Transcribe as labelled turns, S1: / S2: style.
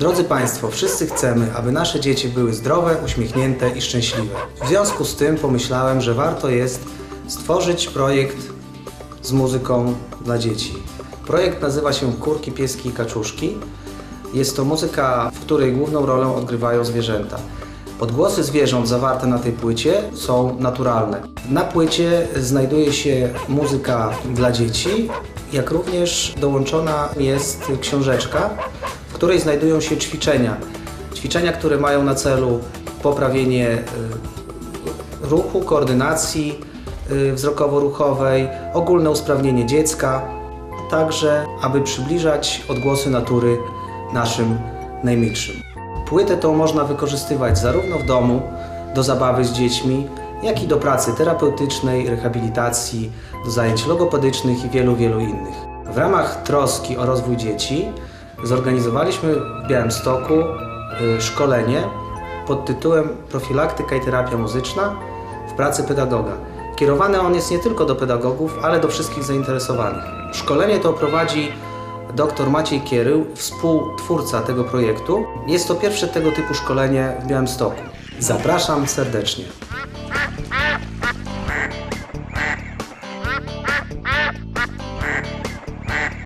S1: Drodzy Państwo, wszyscy chcemy, aby nasze dzieci były zdrowe, uśmiechnięte i szczęśliwe. W związku z tym pomyślałem, że warto jest stworzyć projekt z muzyką dla dzieci. Projekt nazywa się Kurki, Pieski i Kaczuszki. Jest to muzyka, w której główną rolę odgrywają zwierzęta. Odgłosy zwierząt zawarte na tej płycie są naturalne. Na płycie znajduje się muzyka dla dzieci, jak również dołączona jest książeczka, której znajdują się ćwiczenia. Ćwiczenia, które mają na celu poprawienie y, ruchu, koordynacji y, wzrokowo-ruchowej, ogólne usprawnienie dziecka, a także aby przybliżać odgłosy natury naszym najmilszym. Płytę tą można wykorzystywać zarówno w domu do zabawy z dziećmi, jak i do pracy terapeutycznej, rehabilitacji, do zajęć logopedycznych i wielu, wielu innych. W ramach troski o rozwój dzieci zorganizowaliśmy w Białymstoku y, szkolenie pod tytułem Profilaktyka i terapia muzyczna w pracy pedagoga. Kierowany on jest nie tylko do pedagogów, ale do wszystkich zainteresowanych. Szkolenie to prowadzi dr Maciej Kierył, współtwórca tego projektu. Jest to pierwsze tego typu szkolenie w Białymstoku. Zapraszam serdecznie.